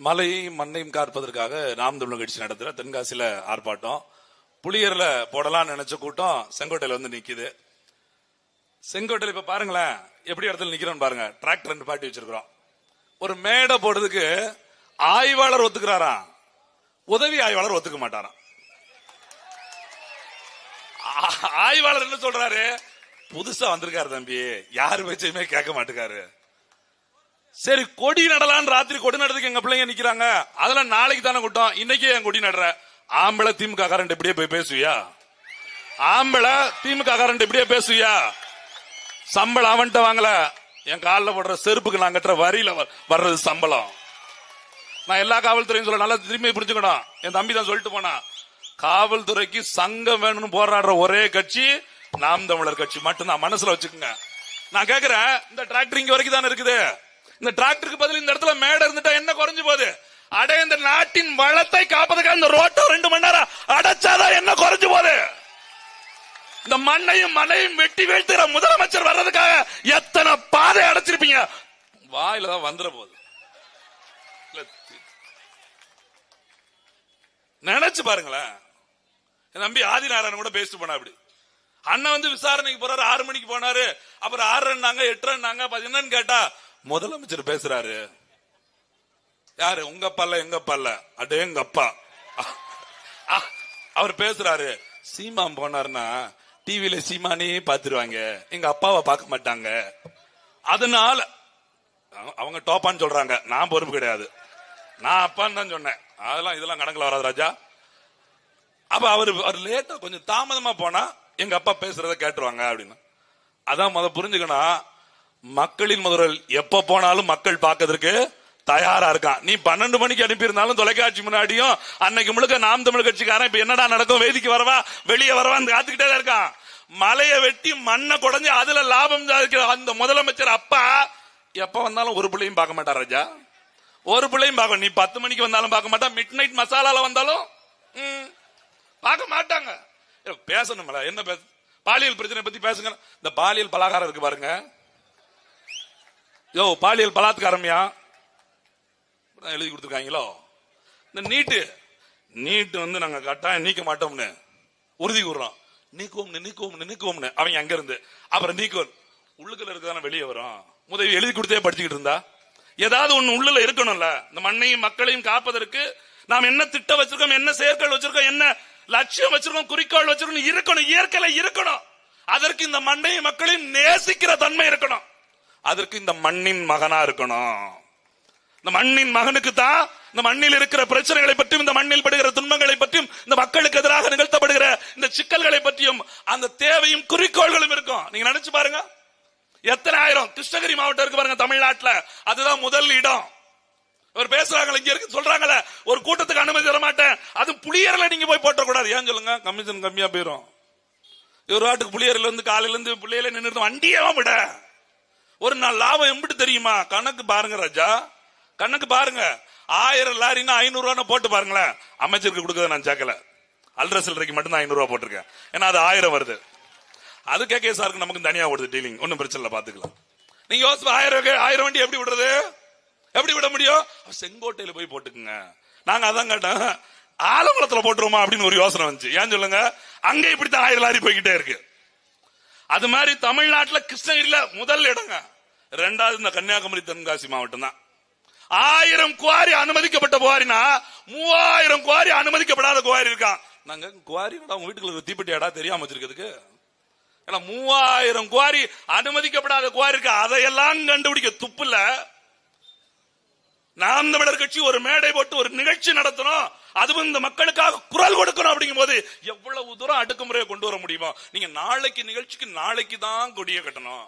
மலையையும் மண்ணையும் காற்பதற்காக நாம் தமிழ் கட்சி நடத்துற தென்காசியில ஆர்ப்பாட்டம். புளியர்ல போடலாம்னு நினைச்ச கூட்டம் செங்கோட்டையில வந்து நிக்குது. செங்கோட்டையில இப்ப பாருங்களேன் எப்படி இடத்துல நிக்கிறோம் பாருங்க. டிராக்டர் ரெண்டு பாட்டி வச்சிருக்கிறோம். ஒரு மேடை போடுறதுக்கு ஆய்வாளர் ஒத்துக்கிறாராம். உதவி ஆய்வாளர் ஒத்துக்க மாட்டாராம். ஆய்வாளர் என்ன சொல்றாரு? புதுசா வந்திருக்காரு தம்பி. யாரு பேச்சையுமே கேட்க மாட்டேக்காரு. சரி கொடி நடலான்னு ராத்திரி கொடி நடதுக்கு எங்க பிள்ளைங்க நிக்கிறாங்க? அதெல்லாம் நாளைக்கு தானே கூட்டம். இன்னைக்கே என் கொடி நடுற? ஆம்பளை திமுக காரன் இப்படியே போய் பேசுவியா? ஆம்பளை திமுக காரன் இப்படியே பேசுவியா? சம்பளம் அவன்கிட்ட வாங்கல. என் காலில் போடுற செருப்புக்கு நான் கட்டுற வரியில வ- வர்றது சம்பளம். நான் எல்லா காவல்துறையும் சொல்ல நல்லா திரும்பி புரிஞ்சுக்கணும். என் தம்பி தான் சொல்லிட்டு போனா காவல்துறைக்கு சங்கம் வேணும்னு போராடுற ஒரே கட்சி நாம் தமிழர் கட்சி. மட்டும் நான் மனசுல வச்சுக்கோங்க. நான் கேக்குறேன் இந்த டிராக்டர் இங்க வரைக்கும் தானே இருக்குது? இந்த டிராக்டருக்கு பதில் இந்த இடத்துல மேடை இருந்துட்டா என்ன குறைஞ்சு போகுது? அட இந்த நாட்டின் வளத்தை காப்பதுக்காக இந்த ரோட்டை ரெண்டு மணி நேரம் அடைச்சாதான் என்ன குறைஞ்சு போகுது? இந்த மண்ணையும் மண்ணையும் வெட்டி வீழ்த்துற முதலமைச்சர் வர்றதுக்காக எத்தனை பாதை அடைச்சிருப்பீங்க? வாயில தான் வந்துட போகுது. நினைச்சு பாருங்களேன். என் தம்பி ஆதிநாராயணன் கூட பேசிட்டு போனா அப்படி. அண்ணன் வந்து விசாரணைக்கு போறாரு ஆறு மணிக்கு போனாரு. அப்புறம் ஆறுன்னாங்க எட்டுனாங்க என்னன்னு கேட்டா முதலமைச்சர் பேசுறாரு. யாரு? உங்க பல்ல எங்க பல்ல? அடே எங்க அப்பா. அவர் பேசுறாரு. சீமான் போனாருன்னா டிவில சீமானே பாத்துருவாங்க. எங்க அப்பாவை பார்க்க மாட்டாங்க. அதனால அவங்க- அவங்க டோப்பான்னு சொல்றாங்க. நான் பொறுப்பு கிடையாது. நான் அப்பான்னு தான் சொன்னேன். அதெல்லாம் இதெல்லாம் கணக்குல வராது ராஜா. அப்ப அவர் அவர் லேட்டா கொஞ்சம் தாமதமா போனா எங்க அப்பா பேசுறத கேட்டுருவாங்க அப்படின்னு. அதான் முத புரிஞ்சுக்கணும். மக்களின் முதல் எப்ப போனாலும் மக்கள் பார்க்கறதுக்கு தயாரா இருக்கான். நீ பன்னெண்டு மணிக்கு அனுப்பியிருந்தாலும் தொலைக்காட்சி முன்னாடியும் அன்னைக்கு முழுக்க நாம் தமிழ் கட்சிக்காரன் இப்ப என்னடா நடக்கும்? வேதிக்கு வரவா? வெளியே வரவான்னு காத்துக்கிட்டே தான் இருக்கான். மலையை வெட்டி மண்ணை குடஞ்சு அதுல லாபம் சாதிக்கிற அந்த முதலமைச்சர் அப்பா எப்ப வந்தாலும் ஒரு பிள்ளையும் பார்க்க மாட்டார் ராஜா. ஒரு பிள்ளையும் பார்க்க நீ பத்து மணிக்கு வந்தாலும் பார்க்க மாட்டா மிட் நைட் மசாலால வந்தாலும் ம், பார்க்க மாட்டாங்க. ஏ, பேசணும்ல. என்ன பேச பாலியல் பிரச்சனை பத்தி பேசுங்க. இந்த பாலியல் பலகாரம் இருக்கு பாருங்க. யோ பாலியல் பலாத்காரம்யா. எழுதி கொடுத்துருக்காங்களோ? இந்த நீட்டு நீட்டு வந்து நாங்கள் கட்டாயம் நீக்க மாட்டோம்னு உறுதி கூடுறோம் நீக்குவோம்னு நீக்குவோம்னு நீக்குவோம்னு. அவங்க அங்க இருந்து. அப்புறம் நீக்குவோம். உள்ளுக்குள்ள இருக்கதான வெளியே வரும். முதவி எழுதி கொடுத்தே படிச்சுக்கிட்டு இருந்தா? ஏதாவது ஒண்ணு உள்ளுல இருக்கணும்ல. இந்த மண்ணையும் மக்களையும் காப்பதற்கு நாம் என்ன திட்டம் வச்சிருக்கோம் என்ன செயற்கள் வச்சிருக்கோம் என்ன லட்சியம் வச்சிருக்கோம் குறிக்கோள் வச்சிருக்கோம் இருக்கணும். இயற்கையில இருக்கணும். அதற்கு இந்த மண்ணையும் மக்களையும் நேசிக்கிற தன்மை இருக்கணும். அதற்கு இந்த மண்ணின் மகனா இருக்கணும். இந்த மண்ணின் மகனுக்கு தான் இந்த மண்ணில் இருக்கிற பிரச்சனைகளை பற்றியும் இந்த மண்ணில் படுகிற துன்பங்களை பற்றியும் இந்த மக்களுக்கு எதிராக நிகழ்த்தப்படுகிற இந்த சிக்கல்களை பற்றியும் அந்த தேவையும் குறிக்கோள்களும் இருக்கும். நீங்க நினைச்சு பாருங்க. எத்தனை ஆயிரம்? கிருஷ்ணகிரி மாவட்டம் இருக்கு பாருங்க தமிழ்நாட்டுல. அதுதான் முதல் இடம். அவர் பேசுறாங்க இங்க இருக்கு சொல்றாங்கல்ல. ஒரு கூட்டத்துக்கு அனுமதி தர மாட்டேன். அது புளியரில் நீங்க போய் போட்டக்கூடாது. ஏன் சொல்லுங்க? கமிஷன் கம்மியா போயிடும் ஒரு வாட்டுக்கு புளியரில் இருந்து காலையில இருந்து புள்ளையில நின்று வண்டியே விட. ஒரு நாள் லாபம் எம்பிட்டு தெரியுமா? கணக்கு பாருங்க ராஜா. கணக்கு பாருங்க. ஆயிரம் லாரின்னா ஐநூறு ரூபா போட்டு பாருங்களேன். அமைச்சருக்கு கொடுக்கறத நான் சேர்க்கல அல்ற சில்லறைக்கு மட்டும் தான் ஐநூறு ரூபா போட்டிருக்கேன். ஏன்னா அது ஆயிரம் வருது. அது கேகே சாருக்கு நமக்கு தனியா ஓடுது டீலிங். ஒன்னும் பிரச்சனை இல்லை பாத்துக்கலாம். நீங்க யோசிச்சு ஆயிரம் ஆயிரம் வண்டி எப்படி விடுறது? எப்படி விட முடியும்? செங்கோட்டையில போய் போட்டுக்குங்க. நாங்க அதான் கேட்டோம் ஆலங்குளத்துல போட்டுருவோமா அப்படின்னு ஒரு யோசனை வந்துச்சு. ஏன் சொல்லுங்க? அங்க இப்படித்தான் ஆயிரம் லாரி போய்கிட்டே இருக்கு. அது மாதிரி தமிழ்நாட்டில் கிருஷ்ணகிரியில் முதல் இடங்க. ரெண்டாவது இந்த கன்னியாகுமரி தென்காசி மாவட்டம் தான் ஆயிரம் குவாரி அனுமதிக்கப்பட்ட குவாரினா மூவாயிரம் குவாரி அனுமதிக்கப்படாத குவாரி இருக்கான். நாங்க குவாரி உங்க வீட்டுக்குள்ள தீப்பெட்டி இடா தெரியாம வச்சிருக்கிறதுக்கு. ஏன்னா மூவாயிரம் குவாரி அனுமதிக்கப்படாத குவாரி இருக்கா? அதையெல்லாம் கண்டுபிடிக்க துப்புல நாம் தமிழர் கட்சி ஒரு மேடை போட்டு ஒரு நிகழ்ச்சி நடத்தணும். அதுவும் இந்த மக்களுக்காக குரல் கொடுக்கணும் அப்படிங்கும் போது எவ்வளவு தூரம் அடுக்குமுறையை கொண்டு வர முடியுமோ? நீங்க நாளைக்கு நிகழ்ச்சிக்கு நாளைக்கு தான் கொடியை கட்டணும்.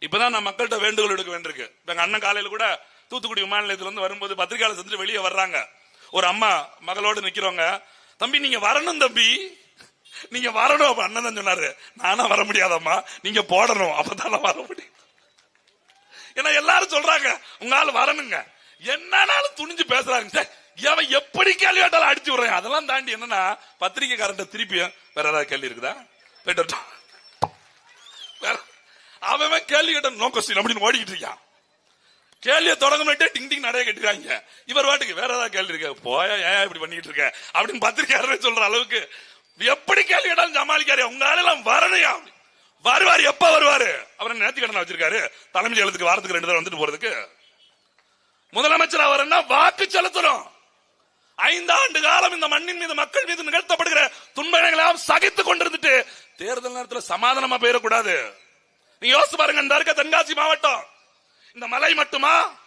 இப்பதான் நான் மக்கள்கிட்ட வேண்டுகோள் எடுக்க வேண்டியிருக்கு. எங்க அண்ணன் காலையில கூட தூத்துக்குடி விமான நிலையத்துல இருந்து வரும்போது பத்திரிகையாளர் செஞ்சுட்டு வெளியே வர்றாங்க. ஒரு அம்மா மகளோடு நிக்கிறவங்க தம்பி நீங்க வரணும் தம்பி. நீங்க வரணும். அப்ப அண்ணன் தான் சொன்னாரு நானா வர முடியாதம்மா. நீங்க போடணும். அப்பதான் வர முடியும். ஏன்னா எல்லாரும் சொல்றாங்க உங்க ஆள் வரணுங்க. என்னன்னாலும் துணிஞ்சு பேசுறாங்க சார். அவன் எப்படி கேள்வி கேட்டாலும் அடிச்சு விடுறேன். அதெல்லாம் தாண்டி என்னன்னா பத்திரிகைக்காரன் திருப்பி வேற ஏதாவது கேள்வி இருக்குதா? போயிட்டோம் வேற அவன் கேள்வி கேட்ட நோ கொஸ்டின் அப்படின்னு ஓடிக்கிட்டு இருக்கான். கேள்வியை தொடங்கிட்டே டிங் டிங் நிறைய கட்டிடுறாங்க. இவர் வாட்டுக்கு வேற ஏதாவது கேள்வி இருக்க. போயா ஏன் இப்படி பண்ணிட்டு இருக்க? அப்படின்னு பத்திரிக்கையாளரே சொல்ற அளவுக்கு எப்படி கேள்வி கேட்டாலும் சமாளிக்காரு உங்களால எல்லாம் வரணையா வருவாரு எப்ப வருவாரு? அவர் நேர்த்தி கடனை வச்சிருக்காரு? தலைமை செயலத்துக்கு வாரத்துக்கு ரெண்டு தடவை வந்துட்டு போறதுக்கு. முதலமைச்சர் அவர் என்ன வாக்கு செலுத்தணும்? ஐந்தாண்டு காலம் இந்த மண்ணின் மீது மக்கள் மீது நிகழ்த்தப்படுகிற துன்பங்களை சகித்துக் கொண்டிருந்துட்டு தேர்தல் நேரத்தில் சமாதானமா போயிடக்கூடாது. நீ யோசிச்சு பாருங்க இந்த இருக்க தென்காசி மாவட்டம். இந்த மலை மட்டுமா?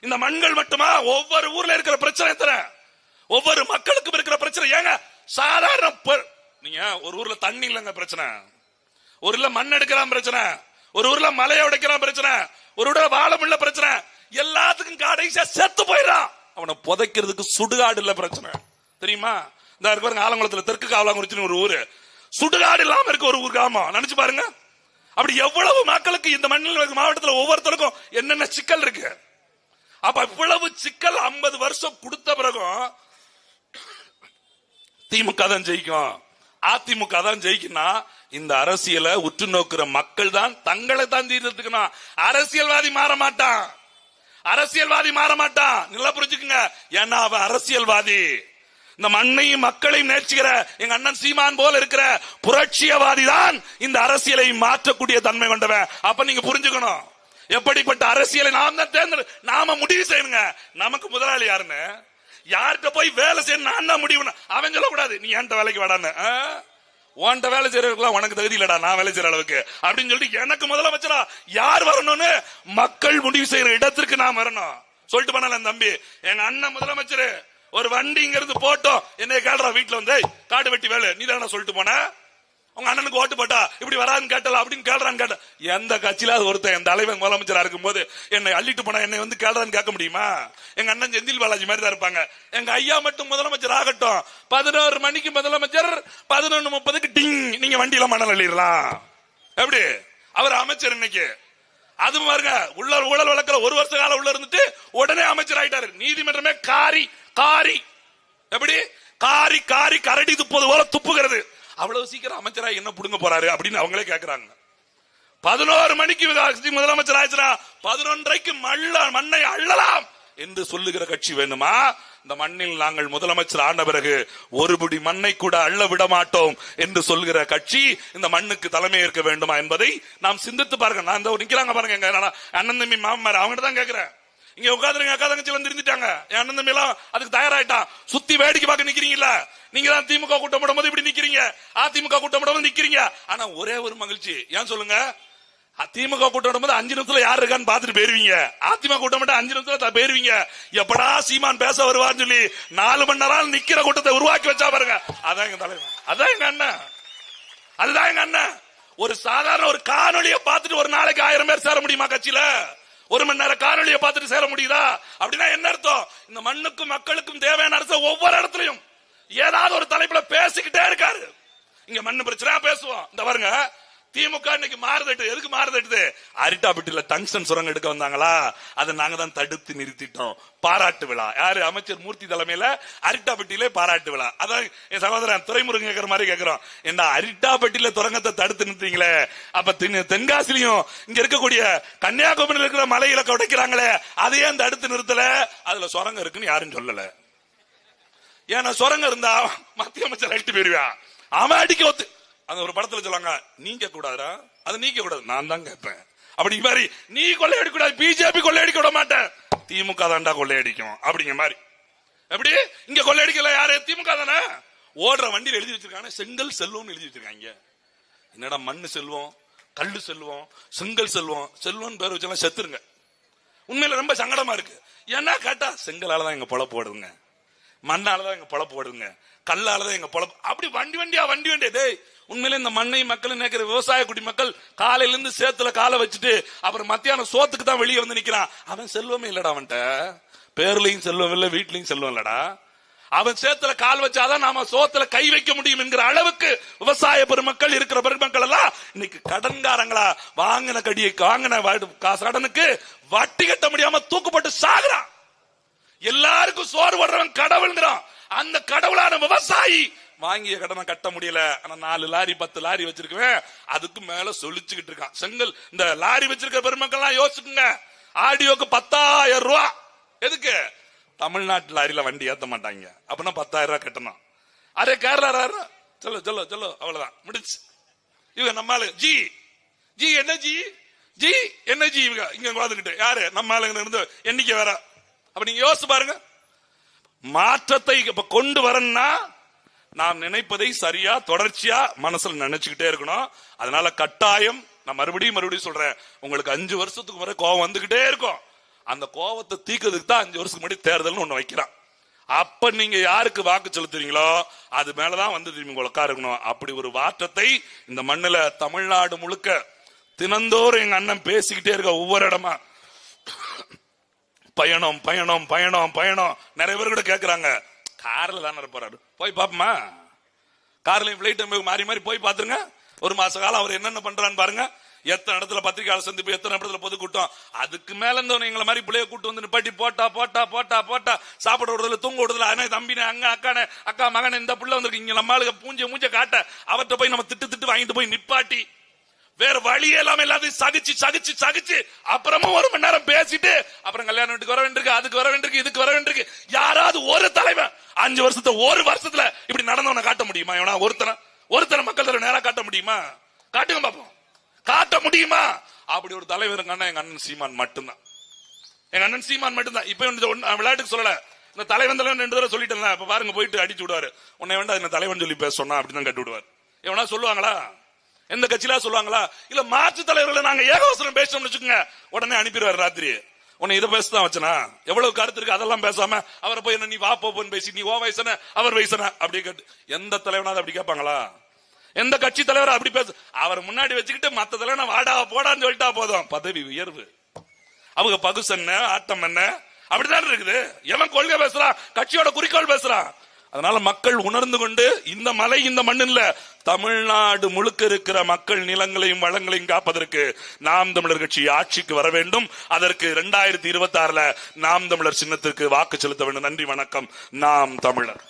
இந்த மண்கள் மட்டுமா? ஒவ்வொரு ஊர்ல இருக்கிற பிரச்சனை எத்தனை? ஒவ்வொரு மக்களுக்கும் இருக்கிற பிரச்சனை. ஏங்க சாதாரண நீங்க ஒரு ஊர்ல தண்ணி இல்லைங்க பிரச்சனை. ஒரு ஊர்ல மண் எடுக்கலாம் பிரச்சனை. ஒரு ஊர்ல மலையை உடைக்கலாம் பிரச்சனை. ஒரு ஊர்ல வாழ பிரச்சனை. எல்லாத்துக்கும் கடைசியா செத்து போயிடான் அவனை புதைக்கிறதுக்கு சுடுகாடு இல்ல பிரச்சனை. தெரியுமா? இந்த இருக்கு பாருங்க ஆலங்குளத்துல தெற்கு காவலாங்குறிச்சின்னு ஒரு ஊரு. சுடுகாடு இல்லாம இருக்க ஒரு ஊர் கிராமம் நினைச்சு பாருங்க. அப்படி எவ்வளவு மக்களுக்கு இந்த மண்ணில் மாவட்டத்தில் ஒவ்வொருத்தருக்கும் என்னென்ன சிக்கல் இருக்கு? அப்ப இவ்வளவு சிக்கல் 50 வருஷம் கொடுத்த பிறகும் திமுக தான் ஜெயிக்கும். அதிமுக தான் ஜெயிக்கும்னா இந்த அரசியலை உற்று நோக்குற மக்கள் தான் தங்களை தான் தீர்த்துக்கணும். அரசியல்வாதி மாற மாட்டான். அரசியல்வாதி மாற மாட்டான். நல்லா புரிஞ்சுக்குங்க. ஏன்னா அவன் அரசியல்வாதி. இந்த மண்ணையும் மக்களையும் நேர்ச்சிக்கிற எங்க அண்ணன் சீமான் போல இருக்கிற புரட்சியவாதி தான் இந்த அரசியலை மாற்றக்கூடிய தன்மை கொண்டவன். அப்ப நீங்க புரிஞ்சுக்கணும். எப்படிப்பட்ட அரசியலை நாம் தான் தேர்ந்தெடு நாம முடிவு செய்யணுங்க. நமக்கு முதலாளி யாருன்னு? யார்கிட்ட போய் வேலை செய்யணும் நான் தான் முடிவு அவன் சொல்லக்கூடாது. நீ என்கிட்ட வேலைக்கு வேடான்னு? உன்ட்ட வேலை செய்யறதுக்குலாம் உனக்கு தகுதி இல்லடா நான் வேலை செய்யற அளவுக்கு. அப்படின்னு சொல்லிட்டு எனக்கு முதலமைச்சரா யார் வரணும்னு மக்கள் முடிவு செய்யற இடத்திற்கு நான் வரணும். சொல்லிட்டு பண்ணல என் தம்பி எங்க அண்ணன் முதலமைச்சர் ஒரு வண்டிங்கிறது போட்டோம். என்னை கேள்றா வீட்டுல வந்து காடு வெட்டி வேலை. நீ தானே சொல்லிட்டு போன. உங்க அண்ணனுக்கு ஓட்டு போட்டா இப்படி வரான்னு கேட்டல அப்படின்னு கேள்றான்னு கேட்ட. எந்த கட்சியில ஒருத்தன் என் தலைவன் முதலமைச்சரா இருக்கும்போது என்னை அள்ளிட்டு போனா என்னை வந்து கேள்றான்னு கேட்க முடியுமா? எங்க அண்ணன் செந்தில் பாலாஜி மாதிரி தான் இருப்பாங்க. எங்க ஐயா மட்டும் முதலமைச்சர் ஆகட்டும். பதினோரு மணிக்கு முதலமைச்சர் பதினொன்னு முப்பதுக்கு டிங் நீங்க வண்டியில மணல் அள்ளிடலாம். எப்படி? அவர் அமைச்சர் இன்னைக்கு. அது பாருங்க உள்ள ஊழல் வழக்கில் ஒரு வருஷ காலம் உள்ள இருந்துட்டு உடனே அமைச்சர் ஆயிட்டாரு. நீதிமன்றமே காரி காரி. எப்படி? காரி காரி கரடி துப்பது போல துப்புகிறது. அவ்வளவு சீக்கிரம் அமைச்சரா என்ன புடுங்க போறாரு அப்படின்னு அவங்களே கேக்குறாங்க. பதினோரு மணிக்கு முதலமைச்சர் ஆயிடுச்சுனா பதினொன்றைக்கு மல்ல மண்ணை அள்ளலாம் என்று சொல்லுகிற கட்சி வேணுமா? இந்த மண்ணில் நாங்கள் முதலமைச்சர் ஆன பிறகு ஒருபடி மண்ணை கூட அள்ள விட மாட்டோம் என்று சொல்லுகிற கட்சி இந்த மண்ணுக்கு தலைமை ஏற்க வேண்டுமா என்பதை நாம் சிந்தித்து பாருங்க. நான் இந்த நிக்கிறாங்க பாருங்க அண்ணன் தம்பி மாமனார் அவங்ககிட்ட தான் கேட்கிறேன் இங்க உட்காந்துருங்க அக்கா தங்கச்சி வந்து இருந்துட்டாங்க என் அண்ணன் தம்பி எல்லாம் அதுக்கு தயாராயிட்டான். சுத்தி வேடிக்கை பார்க்க நிக்கிறீங்கல்ல? நீங்க தான் திமுக கூட்டம் போடும்போது இப்படி நிக்கிறீங்க. அதிமுக கூட்டம் போடும்போது நிக்கிறீங்க. ஆனா ஒரே ஒரு மகிழ்ச்சி. ஏன் சொல்லுங்க? திமுக கூட்டம் போது அஞ்சு நிமிஷத்துல யார் இருக்கான்னு பாத்துட்டு போயிருவீங்க. அதிமுக கூட்டம் மட்டும் அஞ்சு நிமிஷத்துல போயிருவீங்க. எப்படா சீமான் பேச வருவான்னு சொல்லி நாலு மணி நேரம் நிக்கிற கூட்டத்தை உருவாக்கி வச்சா பாருங்க. அதான் எங்க தலைவர். அதான் எங்க அண்ணன். அதுதான் எங்க அண்ணன். ஒரு சாதாரண ஒரு காணொலியை பார்த்துட்டு ஒரு நாளைக்கு ஆயிரம் பேர் சேர முடியுமா கட்சியில? ஒரு மணி நேரம் காணொளியை பார்த்துட்டு சேர முடியுதா? அப்படின்னா என்ன அர்த்தம்? இந்த மண்ணுக்கும் மக்களுக்கும் தேவையான அரசு ஒவ்வொரு இடத்துலயும் ஏதாவது ஒரு தலைப்புல பேசிக்கிட்டே இருக்காரு. இங்க மண்ணு பிரச்சனை பேசுவோம். இந்த பாருங்க திமுக இன்னைக்கு மாறுதட்டு எதுக்கு மாறுதட்டுது? அரிட்டாபட்டில டங்ஸ்டன் சுரங்க எடுக்க வந்தாங்களா? அதை நாங்க தான் தடுத்து நிறுத்திட்டோம். பாராட்டு விழா. யாரு? அமைச்சர் மூர்த்தி தலைமையில அரிட்டாபட்டியிலே பாராட்டு விழா. அதான் என் சகோதரன் துறைமுருகன் கேக்குற மாதிரி கேக்குறோம். என்ன அரிட்டாபட்டியில துரங்கத்தை தடுத்து நிறுத்தீங்களே? அப்ப தென்- தென்காசிலையும் இங்க இருக்கக்கூடிய கன்னியாகுமரியில் இருக்கிற மலையில உடைக்கிறாங்களே அதையே தடுத்து நிறுத்தல? அதுல சுரங்கம் இருக்குன்னு யாரும் சொல்லல. ஏன்னா சுரங்கம் இருந்தா மத்திய அமைச்சர் அழிட்டு போயிருவியா அவன் அடிக்க ஒத்து அந்த ஒரு படத்துல சொல்லுவாங்க நீங்க கூடாதா அதை நீக்க கூடாது. நான் தான் கேட்பேன். அப்படிங்க மாதிரி நீ கொள்ளையடிக்க கூடாது பிஜேபி கொள்ளையடிக்க விட மாட்டேன். திமுக தாண்டா கொள்ளையடிக்கும். அப்படிங்கிற மாதிரி. எப்படி? இங்க கொள்ளையடிக்கல யாரு? திமுக தானே. ஓடுற வண்டியில் எழுதி வச்சிருக்காங்க. செங்கல் செல்வம் எழுதி வச்சிருக்காங்க என்னடா மண் செல்வம் கல் செல்வம் செங்கல் செல்வம் செல்வம் பேர் வச்செல்லாம் செத்துருங்க. உண்மையில ரொம்ப சங்கடமா இருக்கு. ஏன்னா கேட்டா செங்கலால தான் எங்க பொழப்பு ஓடுதுங்க. மண்ணால தான் எங்க பொழப்பு ஓடுதுங்க. கல்லால தான் எங்க பொழப்பு. அப்படி வண்டி வண்டியா வண்டி வண்டியா? டேய் உண்மையில இந்த மண்ணை மக்கள் நினைக்கிற விவசாய குடி மக்கள் காலையில இருந்து சேத்துல காலை வச்சுட்டு அப்புறம் மத்தியானம் சோத்துக்கு தான் வெளியே வந்து நிக்கிறான். அவன் செல்வமே இல்லடா அவன்கிட்ட. பேர்லயும் செல்வம் இல்ல வீட்லயும் செல்வம் இல்லடா. அவன் சேத்துல கால் வச்சாதான் நாம சோத்துல கை வைக்க முடியும் என்கிற அளவுக்கு விவசாய பெருமக்கள் இருக்கிற பெருமக்கள் எல்லாம் இன்னைக்கு கடன்காரங்களா வாங்கின கடியை வாங்கின காசு கடனுக்கு வட்டி கட்ட முடியாம தூக்கப்பட்டு சாகுறான். எல்லாருக்கும் சோறு போடுறவன் கடவுள்ங்கிறான். அந்த கடவுளான விவசாயி. வாங்கிய கடனை கட்ட முடியல. ஆனா நாலு லாரி பத்து லாரி வச்சிருக்கவன் அதுக்கு மேல சொலிச்சுக்கிட்டு இருக்கான். செங்கல் இந்த லாரி வச்சிருக்க பெருமக்கள்லாம் யோசிச்சுக்குங்க. ஆடியோக்கு பத்தாயிரம் ரூபா. எதுக்கு? தமிழ்நாட்டு லாரியில வண்டி ஏத்த மாட்டாங்க. அப்படின்னா பத்தாயிரம் ரூபாய் கட்டணும். அரே கேரளா சொல்லு சொல்லு சொல்லு. அவ்வளவுதான். முடிச்சு இவங்க நம்மால ஜி. ஜி என்ன ஜி? ஜி என்ன ஜி? இவங்க இங்க உட்காந்துக்கிட்டு யாரு? நம்மால இருந்து எண்ணிக்கை வேற. அப்ப நீங்க யோசிச்சு பாருங்க. மாற்றத்தை இப்ப கொண்டு வரணும்னா நாம் நினைப்பதை சரியா தொடர்ச்சியா மனசுல நினைச்சுக்கிட்டே இருக்கணும். அதனால கட்டாயம் நான் மறுபடியும் மறுபடியும் சொல்றேன். உங்களுக்கு அஞ்சு வருஷத்துக்கு முறை கோவம் வந்துகிட்டே இருக்கும். அந்த கோவத்தை தீக்கிறதுக்கு தான் அஞ்சு வருஷத்துக்கு முன்னாடி தேர்தல்னு ஒண்ணு வைக்கிறான். அப்ப நீங்க யாருக்கு வாக்கு செலுத்துறீங்களோ அது மேலதான் வந்து திரும்பி உங்களை உட்காருக்கணும் அப்படி ஒரு மாற்றத்தை இந்த மண்ணுல தமிழ்நாடு முழுக்க தினந்தோறும் எங்க அண்ணன் பேசிக்கிட்டே இருக்க ஒவ்வொரு இடமா. பயணம் பயணம் பயணம் பயணம். நிறைய பேர் கூட கேட்குறாங்க கார்ல தானே இருப்பாரு போய் பாப்போமா? கார்லயும் பிளைட் மாறி மாறி போய் பாத்துருங்க. ஒரு மாச காலம் அவர் என்னென்ன பண்றான்னு பாருங்க. எத்தனை இடத்துல பத்திரிகையாளர் சந்திப்பு எத்தனை இடத்துல பொதுக்கூட்டம் அதுக்கு மேல இருந்தவன் எங்களை மாதிரி பிள்ளைய கூட்டு வந்து நிப்பாட்டி போட்டா போட்டா போட்டா போட்டா. சாப்பிட விடுறதுல தூங்க விடுறதுல அதனால தம்பினே அங்க அக்கானே அக்கா மகனே இந்த பிள்ளை வந்திருக்கு. இங்க நம்மளுக்கு பூஞ்ச மூஞ்ச காட்ட. அவர்கிட்ட போய் நம்ம திட்டு திட்டு வாங்கிட்டு போய் நிப்பாட்டி. வேற வழி எல்லாம் எல்லாத்தையும் சகிச்சு சகிச்சு சகிச்சு அப்புறமும் ஒரு மணி நேரம் பேசிட்டு அப்புறம் கல்யாணம் வீட்டுக்கு வர வேண்டியிருக்கு அதுக்கு வர வேண்டியிருக்கு இதுக்கு வர வேண்டியிருக்கு. யாராவது ஒரு தலைவன் அஞ்சு வருஷத்துல ஒரு வருஷத்துல இப்படி நடந்தவனை காட்ட முடியுமா? இவனா ஒருத்தனை ஒருத்தனை மக்கள் தலைவர் நேரா காட்ட முடியுமா? காட்டுங்க பாப்போம். காட்ட முடியுமா? அப்படி ஒரு தலைவர் எங்க அண்ணன் எங்க அண்ணன் சீமான் மட்டும்தான். எங்க அண்ணன் சீமான் மட்டும்தான். இப்ப விளையாட்டுக்கு சொல்லல. இந்த தலைவன் தலைவன் ரெண்டு தடவை சொல்லிட்டேன்ல. இப்ப பாருங்க போயிட்டு அடிச்சு விடுவாரு. உன்னை வேண்டாம் என்ன தலைவன் சொல்லி பேச சொன்னா அப்படின்னு கட்டு விடுவார். எவனா சொல்லுவாங்களா? எந்த கட்சியில சொல்லுவாங்களா? இல்ல மாற்று தலைவர்களை நாங்க ஏகவசனம் பேசணும்னு வச்சுக்கோங்க. உடனே அனுப்பிடுவாரு ராத்திரி உன்னை இதை பேசதான் வச்சனா? எவ்வளவு கருத்து இருக்கு? அதெல்லாம் பேசாம அவரை போய் என்ன நீ வா போன்னு பேசி நீ ஓ வயசன அவர் வயசன அப்படி கேட்டு எந்த தலைவனாவது அப்படி கேட்பாங்களா? எந்த கட்சி தலைவர் அப்படி பேச? அவர் முன்னாடி வச்சுக்கிட்டு மத்த தலைவன வாடா போடான்னு சொல்லிட்டா போதும். பதவி உயர்வு. அவங்க பகுசு என்ன ஆட்டம் என்ன? அப்படிதான் இருக்குது. எவன் கொள்கை பேசுறான்? கட்சியோட குறிக்கோள் பேசுறான். அதனால மக்கள் உணர்ந்து கொண்டு இந்த மலை இந்த மண்ணில் தமிழ்நாடு முழுக்க இருக்கிற மக்கள் நிலங்களையும் வளங்களையும் காப்பதற்கு நாம் தமிழர் கட்சி ஆட்சிக்கு வர வேண்டும். அதற்கு இரண்டாயிரத்தி இருபத்தி ஆறுல நாம் தமிழர் சின்னத்திற்கு வாக்கு செலுத்த வேண்டும். நன்றி வணக்கம். நாம் தமிழர்.